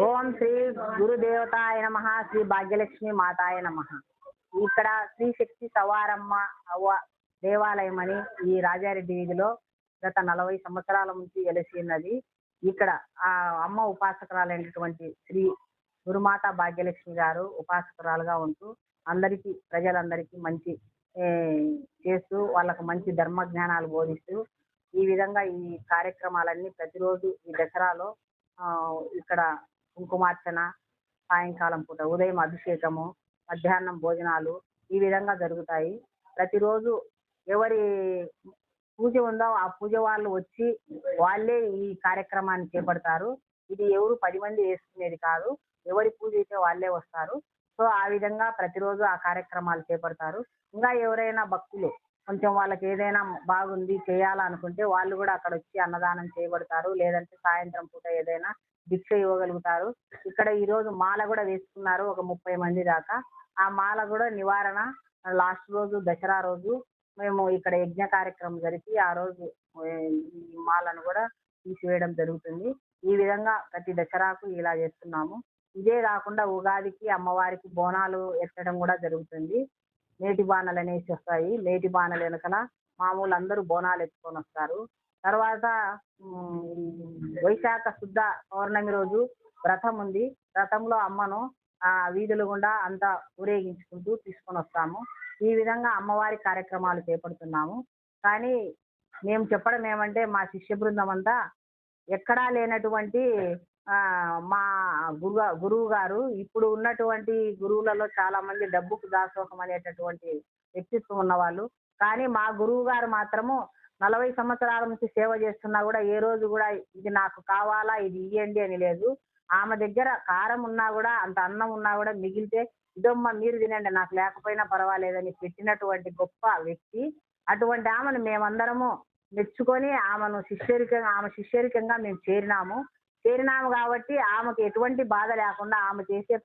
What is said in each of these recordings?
ఓం శ్రీ గురుదేవతాయ నమ శ్రీ భాగ్యలక్ష్మి మాతాయ నమ. ఇక్కడ శ్రీ శక్తి సవారమ్మ అవ్వ దేవాలయం అని ఈ రాజారెడ్డి వీధిలో గత నలభై సంవత్సరాల నుంచి వెలిసి ఉన్నది. ఇక్కడ ఆ అమ్మ ఉపాసకురాలైనటువంటి శ్రీ గురుమాత భాగ్యలక్ష్మి గారు ఉపాసకురాలుగా ఉంటూ అందరికీ ప్రజలందరికీ మంచి చేస్తూ వాళ్ళకు మంచి ధర్మ జ్ఞానాలు బోధిస్తూ ఈ విధంగా ఈ కార్యక్రమాలన్నీ ప్రతిరోజు ఈ దసరాలో ఆ, ఇక్కడ కుంకుమార్చన సాయంకాలం పూట ఉదయం అభిషేకము మధ్యాహ్నం భోజనాలు ఈ విధంగా జరుగుతాయి. ప్రతిరోజు ఎవరి పూజ ఉందో ఆ పూజ వాళ్ళు వచ్చి వాళ్ళే ఈ కార్యక్రమాన్ని చేపడతారు. ఇది ఎవరు పది మంది వేసుకునేది కాదు ఎవరి పూజ అయితే వాళ్ళే వస్తారు. సో ఆ విధంగా ప్రతిరోజు ఆ కార్యక్రమాలు చేపడతారు. ఇంకా ఎవరైనా భక్తులు కొంచెం వాళ్ళకి ఏదైనా బాగుంది చేయాలనుకుంటే వాళ్ళు కూడా అక్కడ వచ్చి అన్నదానం చేయబడతారు. లేదంటే సాయంత్రం పూట ఏదైనా భిక్ష ఇవ్వగలుగుతారు. ఇక్కడ ఈ రోజు మాల కూడా వేసుకున్నారు ఒక ముప్పై మంది దాకా. ఆ మాల కూడా నివారణ లాస్ట్ రోజు దసరా రోజు మేము ఇక్కడ యజ్ఞ కార్యక్రమం జరిపి ఆ రోజు ఈ మాలను కూడా తీసివేయడం జరుగుతుంది. ఈ విధంగా ప్రతి దసరాకు ఇలా చేస్తున్నాము. ఇదే కాకుండా ఉగాదికి అమ్మవారికి బోనాలు ఎత్తడం కూడా జరుగుతుంది. నేటి బాణలు అనేసి వస్తాయి. నేటి బాణలు వెనకల మామూలు అందరూ బోనాలు ఎత్తుకొని వస్తారు. తర్వాత వైశాఖ శుద్ధ పౌర్ణమి రోజు వ్రతం ఉంది. వ్రతంలో అమ్మను ఆ వీధుల గుండా అంతా ఊరేగించుకుంటూ తీసుకొని వస్తాము. ఈ విధంగా అమ్మవారి కార్యక్రమాలు చేపడుతున్నాము. కానీ మేము చెప్పడం ఏమంటే మా శిష్య బృందం అంతా ఎక్కడా లేనటువంటి మా గురు గురువు గారు ఇప్పుడు ఉన్నటువంటి గురువులలో చాలా మంది డబ్బుకు దాసోహం అనేటటువంటి వ్యక్తిత్వం ఉన్నవాళ్ళు. కానీ మా గురువు గారు మాత్రము నలభై సంవత్సరాల నుంచి సేవ చేస్తున్నా కూడా ఏ రోజు కూడా ఇది నాకు కావాలా ఇది ఇయ్యండి అని లేదు. ఆమె దగ్గర కారం ఉన్నా కూడా అంత అన్నం ఉన్నా కూడా మిగిలితే ఇదొమ్మ మీరు తినండి నాకు లేకపోయినా పర్వాలేదని పెట్టినటువంటి గొప్ప వ్యక్తి. అటువంటి ఆమెను మేమందరము మెచ్చుకొని ఆమెను శిష్యరికంగా ఆమె శిష్యరికంగా మేము చేరినాము. చేరినాము కాబట్టి ఆమెకు ఎటువంటి బాధ లేకుండా ఆమె చేసే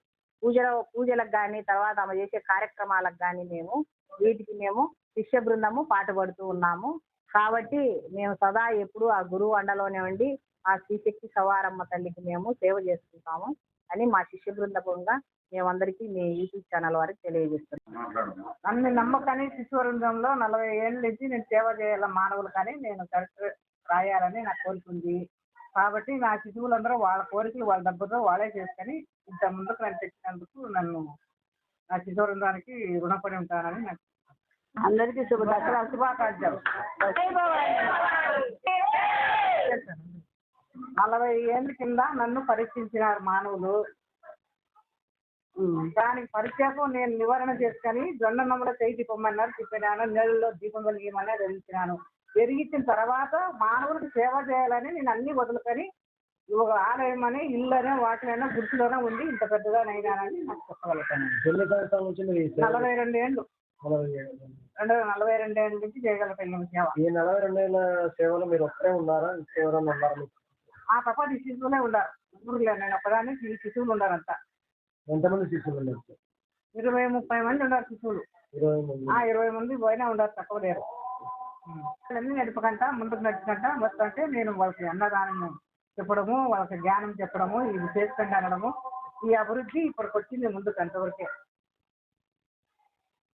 పూజల పూజలకు కానీ తర్వాత ఆమె చేసే కార్యక్రమాలకు కానీ మేము వీటికి మేము శిష్య బృందము పాటుపడుతూ ఉన్నాము. కాబట్టి మేము సదా ఎప్పుడు ఆ గురువు అండలోనే ఉండి ఆ శ్రీశక్తి సవారమ్మ తల్లికి మేము సేవ చేసుకుంటాము అని మా శిష్య బృందకంగా మేమందరికీ మీ యూట్యూబ్ ఛానల్ వారికి తెలియజేస్తున్నాం. నన్ను నమ్మకాన్ని శిశువృందంలో నలభై ఏళ్ళ నుంచి నేను సేవ చేయాల మానవులు కానీ నేను కరెక్ట్ రాయాలని నా కోరిక ఉంది. కాబట్టి నా శిశువులందరూ వాళ్ళ కోరికలు వాళ్ళ డబ్బుతో వాళ్ళే చేసుకొని ఇంత ముందుకు నన్ను తెచ్చినందుకు నన్ను నా శిశువృందానికి రుణపడి ఉంటానని నాకు అందరికీ శుభ దసరా శుభాకాంక్షలు. నలభై ఏళ్ళ కింద నన్ను పరీక్షించినారు మానవులు. దానికి పరీక్షకు నేను నివారణ చేసుకొని జొన్న నమ్మల చేయి పొమ్మన్నారు. చెప్పినాను నీళ్ళలో దీపం వెలిగిమని వెలిగించినాను. వెలిగించిన తర్వాత మానవులకు సేవ చేయాలని నేను అన్ని వదులుకొని ఒక ఆలయం అని ఇల్లు అనే వాటిలైనా గుడిసెలోనే ఉండి ఇంత పెద్దగా అయినానని నాకు చెప్పగలుగుతాను. నలభై రెండు ఏళ్ళు. రెండు నలభై రెండు ఏళ్ళ నుంచి చేయగలుగుతాను సేవ. ఈ నలభై రెండేళ్ళ సేవలో మీరు ఒక్కరే ఉన్నారా? ఇంకెవరైనా ఉన్నారా మీకు? ఆ తప్ప ఈ శిశువులే ఉండారు ఊర్లో నేను ఒక్కదాన్ని ఈ శిశువులు ఉండారంట ఎంతమంది శిష్యులు ఉన్నారు? ఇరవై ముప్పై మంది ఉన్నారు శిశువులు. ఇరవై మంది. ఆ ఇరవై మంది పోయినా ఉండరు తక్కువ లేరు. అన్నీ నడిపకంట ముందుకు నడిచికంట అంటే నేను వాళ్ళకి అన్నదానం చెప్పడము వాళ్ళకి జ్ఞానం చెప్పడము ఇది చేసుకోండి అనడము ఈ అభివృద్ధి ఇప్పటికి వచ్చింది ముందుకు అంతవరకే.